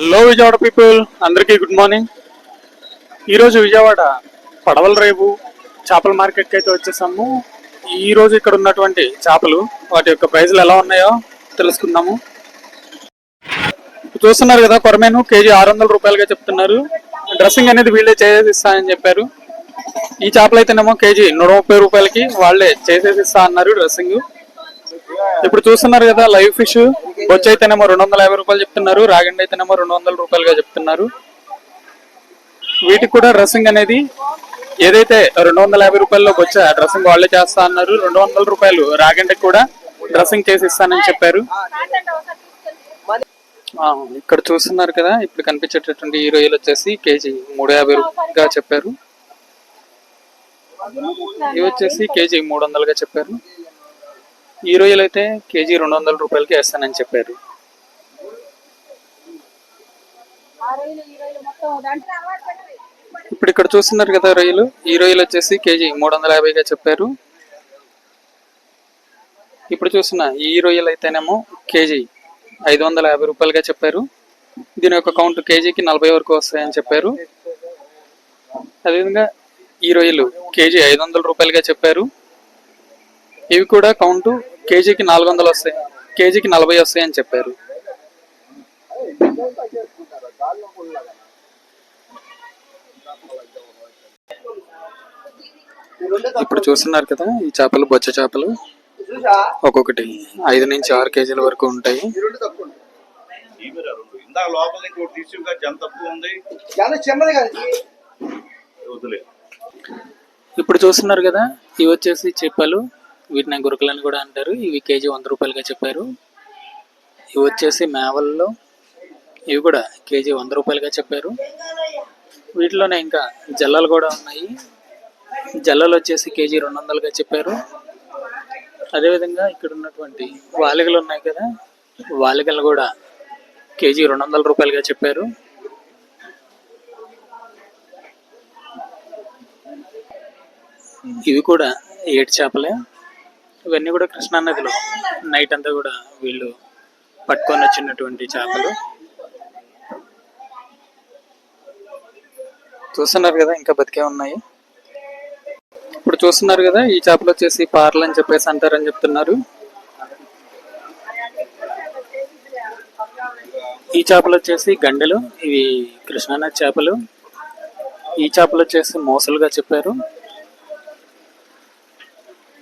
Hello Vijayawada people అందరికీ good morning ఈరోజు విజయవాడ పడవల రేపు చేపల మార్కెట్కి అయితే వచ్చేసాము. ఈ రోజు ఇక్కడ ఉన్నటువంటి చేపలు వాటి యొక్క ప్రైజులు ఎలా ఉన్నాయో తెలుసుకుందాము. చూస్తున్నారు కదా కొరమేను కేజీ ఆరు వందల రూపాయలుగా చెప్తున్నారు. డ్రెస్సింగ్ అనేది వీళ్ళే చేసేసిస్తానని చెప్పారు. ఈ చేపలు అయితేనేమో కేజీ నూట ముప్పై రూపాయలకి వాళ్ళే చేసేసిస్తా అన్నారు డ్రెస్సింగ్. ఇప్పుడు చూస్తున్నారు కదా లైవ్ ఫిష్. బొచ్చు అయితేనేమో రెండు వందల యాభై రూపాయలు చెప్తున్నారు రాగండి అయితేనేమో రెండు వందల రూపాయలుగా చెప్తున్నారు. వీటికి కూడా డ్రెస్సింగ్ అనేది ఏదైతే రెండు వందల యాభై రూపాయల్లో బొచ్చ డ్రెస్సింగ్ వాళ్ళే చేస్తా అన్నారు రెండు వందల రూపాయలు రాగండికి కూడా డ్రెస్సింగ్ చేసి ఇస్తానని చెప్పారు ఇక్కడ చూస్తున్నారు కదా ఇప్పుడు కనిపించేటటువంటి ఈ రొయ్యలు వచ్చేసి కేజీ మూడు యాభై రూపాయలుగా చెప్పారు. ఇవి వచ్చేసి కేజీ మూడు వందలుగా చెప్పారు. ఈ రొయ్యలు అయితే కేజీ రెండు వందల రూపాయలకి వేస్తానని చెప్పారు. ఇప్పుడు ఇక్కడ చూస్తున్నారు కదా రొయ్యలు ఈ రొయ్యలు వచ్చేసి కేజీ మూడు వందల యాభైగా చెప్పారు. ఇప్పుడు చూస్తున్న ఈ రొయ్యలు అయితేనేమో కేజీ ఐదు వందల యాభై రూపాయలుగా చెప్పారు. దీని యొక్క కౌంట్ కేజీకి నలభై వరకు వస్తాయని చెప్పారు. అదేవిధంగా ఈ రొయ్యలు కేజీ ఐదు వందల రూపాయలుగా చెప్పారు. ఇవి కూడా కౌంటు కేజీకి నాలుగు వందలు వస్తాయి. కేజీకి నలభై వస్తాయి అని చెప్పారు. ఇప్పుడు చూస్తున్నారు కదా ఈ చేపలు బొచ్చ చేపలు. ఒక్కొక్కటి ఐదు నుంచి ఆరు కేజీల వరకు ఉంటాయి. ఇప్పుడు చూస్తున్నారు కదా ఇవి వచ్చేసి చేపలు. వీటిని గురకలని కూడా అంటారు. ఇవి కేజీ వంద రూపాయలుగా చెప్పారు. ఇవి వచ్చేసి మేవల్లో ఇవి కూడా కేజీ వంద రూపాయలుగా చెప్పారు. వీటిలోనే ఇంకా జల్లలు కూడా ఉన్నాయి. జల్లలు వచ్చేసి కేజీ రెండు వందలుగా చెప్పారు. అదేవిధంగా ఇక్కడ ఉన్నటువంటి వాలిగలు ఉన్నాయి కదా వాలిగలు కూడా కేజీ రెండు వందల రూపాయలుగా చెప్పారు. ఇవి కూడా ఏడు చేపలే? ఇవన్నీ కూడా కృష్ణా నదిలో నైట్ అంతా కూడా వీళ్ళు పట్టుకొని వచ్చినటువంటి చేపలు. చూస్తున్నారు కదా ఇంకా బతికే ఉన్నాయి. ఇప్పుడు చూస్తున్నారు కదా ఈ చేపలు వచ్చేసి పార్లు అని చెప్పేసి అంటారని చెప్తున్నారు. ఈ చేపలు వచ్చేసి గండెలు ఇవి కృష్ణానది చేపలు. ఈ చేపలు వచ్చేసి మోసలుగా చెప్పారు.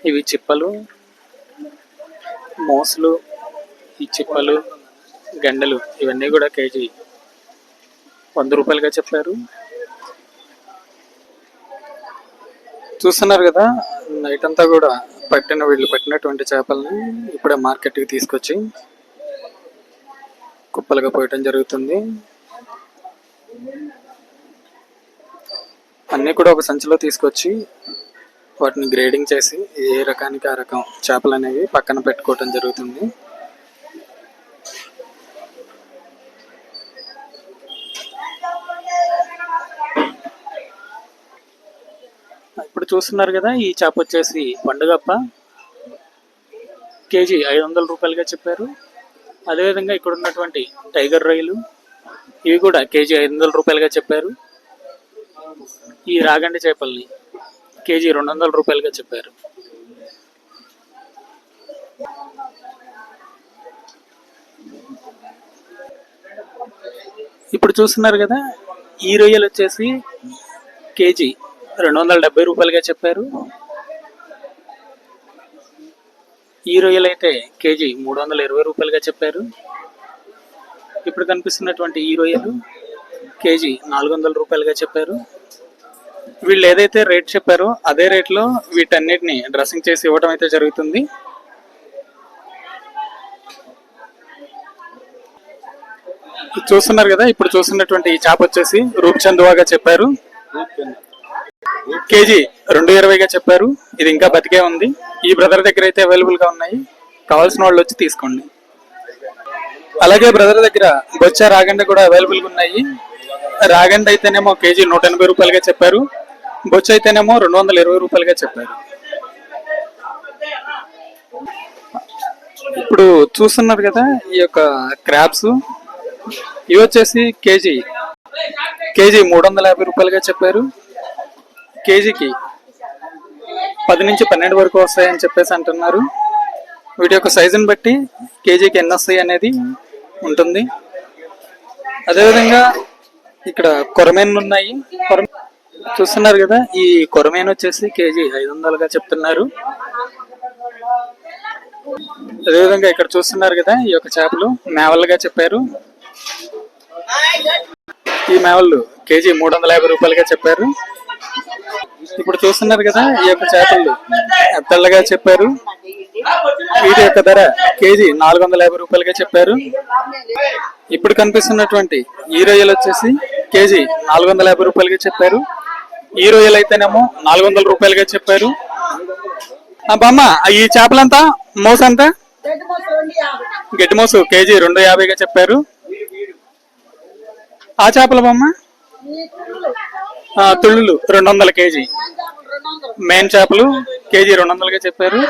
ఇవి చిప్పలు మోసలు ఈ చిప్పలు గండలు ఇవన్నీ కూడా కేజీ వంద రూపాయలుగా చెప్పారు. చూస్తున్నారు కదా నైట్ అంతా కూడా పట్టిన వీళ్ళు పట్టినటువంటి చేపలను ఇప్పుడే మార్కెట్కి తీసుకొచ్చి కుప్పలుగా పోయటం జరుగుతుంది. అన్నీ కూడా ఒక సంచిలో తీసుకొచ్చి వాటిని గ్రేడింగ్ చేసి ఏ రకానికి ఆ రకం చేపలు అనేవి పక్కన పెట్టుకోవటం జరుగుతుంది. ఇప్పుడు చూస్తున్నారు కదా ఈ చేప వచ్చేసి పండుగప్ప. కేజీ ఐదు వందల రూపాయలుగా చెప్పారు. అదేవిధంగా ఇక్కడ ఉన్నటువంటి టైగర్ రొయ్యలు ఇవి కూడా కేజీ ఐదు వందల రూపాయలుగా చెప్పారు. ఈ రాగండి చేపల్ని. కేజీ రెండు వందల రూపాయలుగా చెప్పారు. ఇప్పుడు చూస్తున్నారు కదా ఈ రొయ్యలు వచ్చేసి కేజీ రెండు వందల డెబ్బై రూపాయలుగా చెప్పారు. ఈ రొయ్యలు అయితే కేజీ మూడు వందల ఇరవై రూపాయలుగా చెప్పారు. ఇప్పుడు కనిపిస్తున్నటువంటి ఈ రొయ్యలు కేజీ నాలుగు వందల రూపాయలుగా చెప్పారు. వీళ్ళు ఏదైతే రేట్ చెప్పారో అదే రేట్లో వీటన్నిటిని డ్రెస్సింగ్ చేసి ఇవ్వడం అయితే జరుగుతుంది. ఇది చూస్తున్నారు కదా ఇప్పుడు చూస్తున్నటువంటి ఈ చేప వచ్చేసి రూప్చందువాగా చెప్పారు. కేజీ రెండు ఇరవైగా చెప్పారు. ఇది ఇంకా బతికే ఉంది. ఈ బ్రదర్ దగ్గర అయితే అవైలబుల్గా ఉన్నాయి. కావాల్సిన వాళ్ళు వచ్చి తీసుకోండి. అలాగే బ్రదర్ దగ్గర బొచ్చ రాగండ కూడా అవైలబుల్గా ఉన్నాయి. రాగండి అయితేనేమో కేజీ నూట ఎనభై రూపాయలుగా చెప్పారు. బొచ్చు అయితేనేమో రెండు వందల ఇరవై రూపాయలుగా చెప్పారు. ఇప్పుడు చూస్తున్నారు కదా ఈ యొక్క క్రాబ్స్ ఇవి వచ్చేసి కేజీ కేజీ మూడు వందల యాభై రూపాయలుగా చెప్పారు. కేజీకి పది నుంచి పన్నెండు వరకు వస్తాయని చెప్పేసి అంటున్నారు. వీటి యొక్క సైజుని బట్టి కేజీకి ఎన్ని వస్తాయి అనేది ఉంటుంది. అదేవిధంగా ఇక్కడ కొరమేన్లు ఉన్నాయి. కొర- చూస్తున్నారు కదా ఈ కొరమేను వచ్చేసి కేజీ ఐదు వందలుగా చెప్తున్నారు. అదేవిధంగా ఇక్కడ చూస్తున్నారు కదా ఈ యొక్క చేపలు మేవలుగా చెప్పారు. ఈ మేవళ్ళు కేజీ మూడు వందల యాభై రూపాయలుగా చెప్పారు. ఇప్పుడు చూస్తున్నారు కదా ఈ యొక్క చేపలు తెల్లగా చెప్పారు. వీటి యొక్క ధర కేజీ నాలుగు వందల యాభై రూపాయలుగా చెప్పారు. ఇప్పుడు కనిపిస్తున్నటువంటి ఈ రొయ్యలు వచ్చేసి కేజీ నాలుగు వందల యాభై రూపాయలుగా చెప్పారు. ఈ రొయ్యలు అయితేనేమో నాలుగు వందల రూపాయలుగా చెప్పారు. బామ్మ ఈ చేపలంతా మోస అంతా గట్టి మోసు కేజీ రెండు యాభైగా చెప్పారు. ఆ చేపల బొమ్మ? తుళ్ళు రెండు వందల కేజీ. మెయిన్ చేపలు కేజీ రెండు వందలుగా చెప్పారు.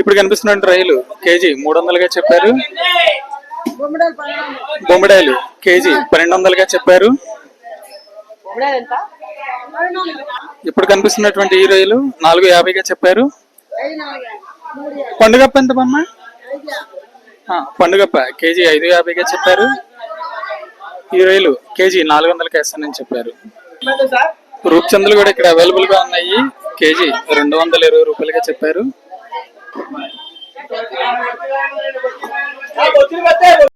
ఇప్పుడు కనిపిస్తున్న రైలు కేజీ మూడు వందలుగా చెప్పారు. బొమ్మడాయలు కేజీ పన్నెండు వందలుగా చెప్పారు. ఇప్పుడు కనిపిస్తున్నటువంటి ఈ రొయ్యలు నాలుగు యాభైగా చెప్పారు. పండుగప్ప ఎంత బొమ్మ? పండుగప్ప కేజీ ఐదు యాభైగా చెప్పారు. ఈ రొయ్యలు కేజీ నాలుగు వందలకి వేస్తానని చెప్పారు. రూపచందులు కూడా ఇక్కడ అవైలబుల్గా ఉన్నాయి. కేజీ రెండు వందల ఇరవై రూపాయలుగా చెప్పారు. アボキューバテーブル!